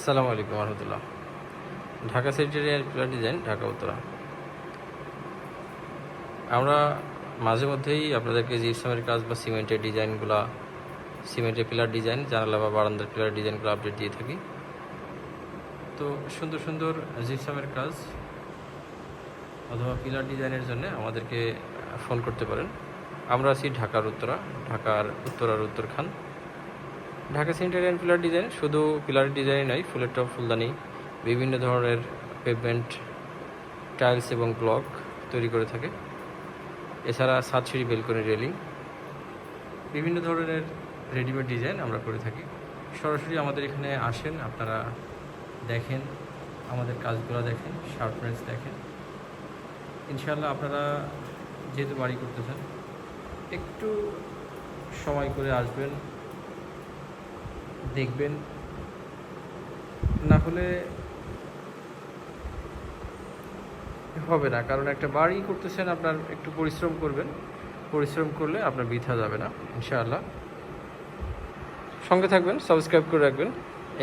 আসসালামু আলাইকুম রহমতুল্লাহ। Dhaka secretarial pillar design, Dhaka, Uttara. আমরা মাঝে মধ্যেই আপনাদেরকে জিপসামের কাজ বা সিমেন্টের ডিজাইনগুলা, সিমেন্টের পিলার ডিজাইন, জানালা বা বারান্দার পিলার ডিজাইনগুলো আপডেট দিয়ে থাকি। তো সুন্দর সুন্দর জিপসামের কাজ অথবা পিলার ডিজাইনের জন্য আমাদেরকে ফোন করতে পারেন। আমরা আছি ঢাকার উত্তরা, ঢাকার উত্তরার উত্তরখান। ঢাকা সেন্টারিয়ান পিলার ডিজাইন শুধু পিলার ডিজাইন নয় ফুলের টপ ফুলদানি, বিভিন্ন ধরনের পেভমেন্ট টাইলস এবং ব্লক তৈরি করে থাকে। এছাড়া সাত সিঁড়ি বেলকনি রেলিং বিভিন্ন ধরনের রেডিমেড ডিজাইন আমরা করে থাকি। সরাসরি আমাদের এখানে আসেন, আপনারা দেখেন, আমাদের কাজগুলো দেখেন শার্পনেস দেখেন। ইনশাল্লাহ আপনারা যেহেতু বাড়ি করতেছেন, একটু সময় করে আসবেন। দেখবেন। না হলে হবে না, কারণ একটা বাড়ি করতেছেন আপনার একটু পরিশ্রম করবেন। পরিশ্রম করলে আপনার বৃথা যাবে না, ইনশাআল্লাহ। সঙ্গে থাকবেন, সাবস্ক্রাইব করে রাখবেন।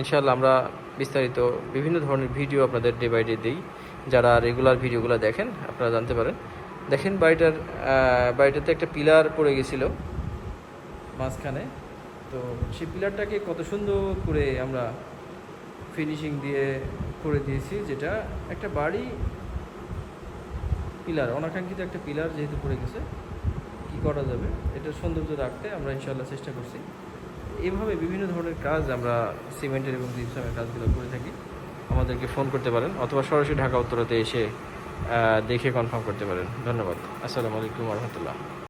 ইনশাআল্লাহ আমরা বিস্তারিত বিভিন্ন ধরনের ভিডিও আপনাদের ডে বাই ডে দিই। যারা রেগুলার ভিডিওগুলো দেখেন, আপনারা জানতে পারেন। দেখেন বাড়িটার বাড়িটাতে একটা পিলার পড়ে গেছিল। মাঝখানে। তো সেই পিলারটাকে কত সুন্দর করে আমরা ফিনিশিং দিয়ে করে দিয়েছি, যেটা একটা বাড়ি পিলার, অনাকাঙ্ক্ষিত একটা পিলার যেহেতু পড়ে গেছে, কি করা যাবে? এটা সৌন্দর্য রাখতে আমরা ইনশাল্লাহ চেষ্টা করছি। এইভাবে বিভিন্ন ধরনের কাজ আমরা সিমেন্টের এবং জিপসামের কাজগুলো করে থাকি। আমাদেরকে ফোন করতে পারেন, অথবা সরাসরি ঢাকা উত্তরাতে এসে দেখে কনফার্ম করতে পারেন। ধন্যবাদ। আসসালামু আলাইকুম রহমতুল্লাহ।